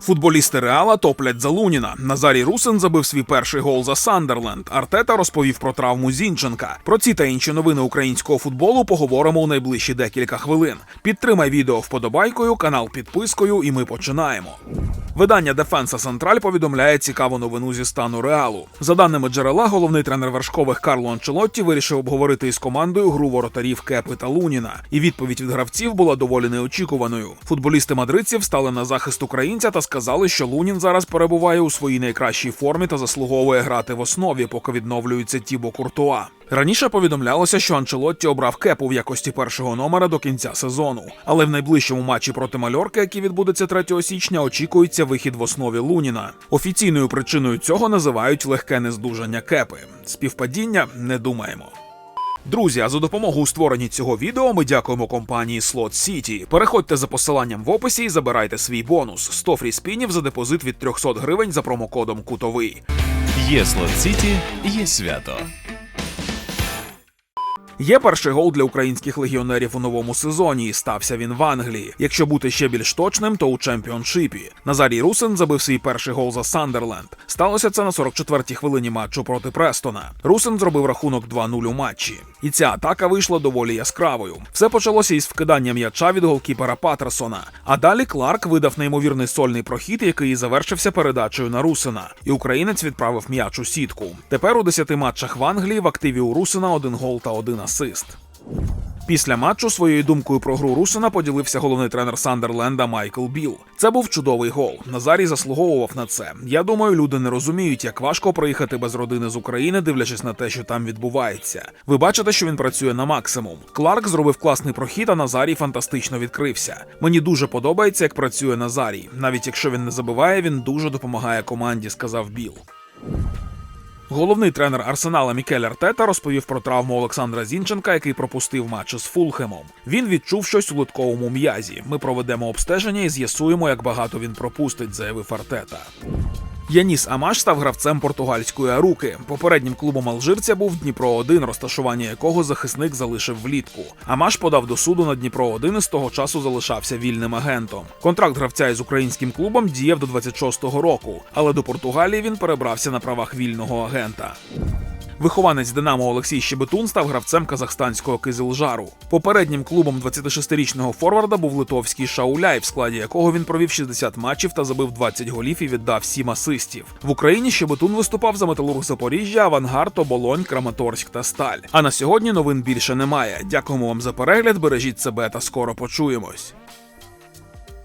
Футболісти Реала топлять за Луніна. Назарій Русин забив свій перший гол за Сандерленд. Артета розповів про травму Зінченка. Про ці та інші новини українського футболу поговоримо у найближчі декілька хвилин. Підтримай відео вподобайкою, канал підпискою, і ми починаємо. Видання Дефенса Централь повідомляє цікаву новину зі стану Реалу. За даними джерела, головний тренер вершкових Карло Анчелотті вирішив обговорити із командою гру воротарів Кепи та Луніна. І відповідь від гравців була доволі неочікуваною. Футболісти мадридців стали на захист українця та сказали, що Лунін зараз перебуває у своїй найкращій формі та заслуговує грати в основі, поки відновлюється Тібо Куртуа. Раніше повідомлялося, що Анчелотті обрав кепу в якості першого номера до кінця сезону. Але в найближчому матчі проти Мальорки, який відбудеться 3 січня, очікується вихід в основі Луніна. Офіційною причиною цього називають легке нездужання кепи. Співпадіння не думаємо. Друзі, а за допомогою у створенні цього відео ми дякуємо компанії Slot City. Переходьте за посиланням в описі і забирайте свій бонус 100 фріспінів за депозит від 300 гривень за промокодом Кутовий. Є Слот Сіті, є свято. Є перший гол для українських легіонерів у новому сезоні, і стався він в Англії. Якщо бути ще більш точним, то у чемпіоншипі. Назарій Русин забив свій перший гол за Сандерленд. Сталося це на 44-й хвилині матчу проти Престона. Русин зробив рахунок 2-0 у матчі. І ця атака вийшла доволі яскравою. Все почалося із вкидання м'яча від голкіпера Патерсона. А далі Кларк видав неймовірний сольний прохід, який завершився передачею на Русина. І українець відправив м'яч у сітку. Тепер у 10 матчах в Англії в активі у Русина один гол та один асист. Після матчу своєю думкою про гру Русина поділився головний тренер Сандерленда Майкл Біл. Це був чудовий гол. Назарій заслуговував на це. Я думаю, люди не розуміють, як важко проїхати без родини з України, дивлячись на те, що там відбувається. Ви бачите, що він працює на максимум. Кларк зробив класний прохід, а Назарій фантастично відкрився. Мені дуже подобається, як працює Назарій. Навіть якщо він не забиває, він дуже допомагає команді, сказав Біл. Головний тренер Арсенала Мікель Артета розповів про травму Олександра Зінченка, який пропустив матч з Фулхемом. Він відчув щось у литковому м'язі. Ми проведемо обстеження і з'ясуємо, як багато він пропустить, заявив Артета. Яніс Амаш став гравцем португальської Аруки. Попереднім клубом алжирця був Дніпро 1 розташування якого захисник залишив влітку. Амаш подав до суду на Дніпро 1 і з того часу залишався вільним агентом. Контракт гравця із українським клубом діяв до 26-го року, але до Португалії він перебрався на правах вільного агента. Вихованець Динамо Олексій Щебетун став гравцем казахстанського Кизилжару. Попереднім клубом 26-річного форварда був литовський Шауляй, в складі якого він провів 60 матчів та забив 20 голів і віддав 7 асистів. В Україні Щебетун виступав за Металург Запоріжжя, Авангард, Оболонь, Краматорськ та Сталь. А на сьогодні новин більше немає. Дякуємо вам за перегляд. Бережіть себе та скоро почуємось.